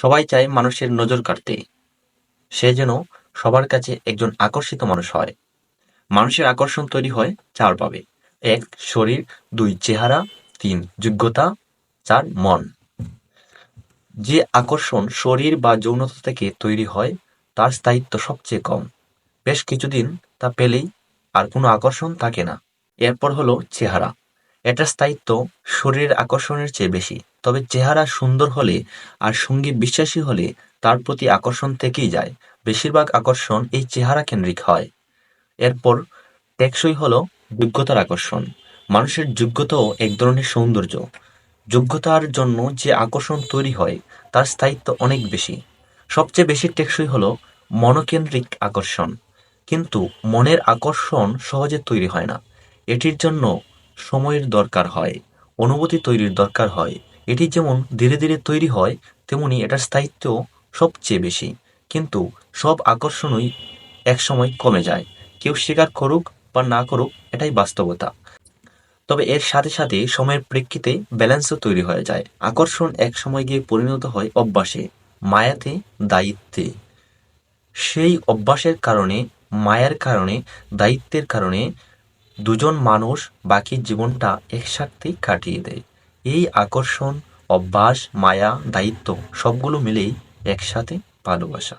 সবাই চায় মানুষের নজর কাড়তে সে যেন সবার কাছে একজন আকর্ষিত মানুষ হয়। মানুষের আকর্ষণ তৈরি হয় চার পাবে এক, শরীর, দুই, চেহারা, তিন, যোগ্যতা, চার, মন। যে আকর্ষণ শরীর বা যৌনতা থেকে তৈরি হয়, তার স্থায়িত্ব সবচেয়ে কম। বেশ কিছুদিন তা পেলেই আর কোনো আকর্ষণ থাকে না। এরপর হলো চেহারা। এটার স্থায়িত্ব শরীরের আকর্ষণের চেয়ে বেশি। তবে চেহারা সুন্দর হলে আর সঙ্গী বিশ্বাসী হলে তার প্রতি আকর্ষণ থেকেই যায়। বেশিরভাগ আকর্ষণ এই চেহারা কেন্দ্রিক হয়। এরপর টেকসই হলো যোগ্যতার আকর্ষণ। মানুষের যোগ্যতাও এক ধরনের সৌন্দর্য। যোগ্যতার জন্য যে আকর্ষণ তৈরি হয়, তার স্থায়িত্ব অনেক বেশি। সবচেয়ে বেশি টেকসই হলো মনোকেন্দ্রিক আকর্ষণ। কিন্তু মনের আকর্ষণ সহজে তৈরি হয় না। এটির জন্য সময়ের দরকার হয়, অনুভূতি তৈরির দরকার হয়। এটি যেমন ধীরে ধীরে তৈরি হয়, তেমনি এটার স্থায়িত্ব সবচেয়ে বেশি। কিন্তু সব আকর্ষণই একসময় কমে যায়। কেউ স্বীকার করুক বা না করুক, এটাই বাস্তবতা। তবে এর সাথে সাথে সময়ের প্রেক্ষিতে ব্যালেন্সও তৈরি হয়ে যায়। আকর্ষণ এক সময় গিয়ে পরিণত হয় অভ্যাসে, মায়াতে, দায়িত্বে। সেই অভ্যাসের কারণে, মায়ার কারণে, দায়িত্বের কারণে দুজন মানুষ বাকি জীবনটা একসাথেই কাটিয়ে দেয়। এই আকর্ষণ, অভ্যাস, মায়া, দায়িত্ব, সবগুলো মিলেই একসাথে ভালোবাসা।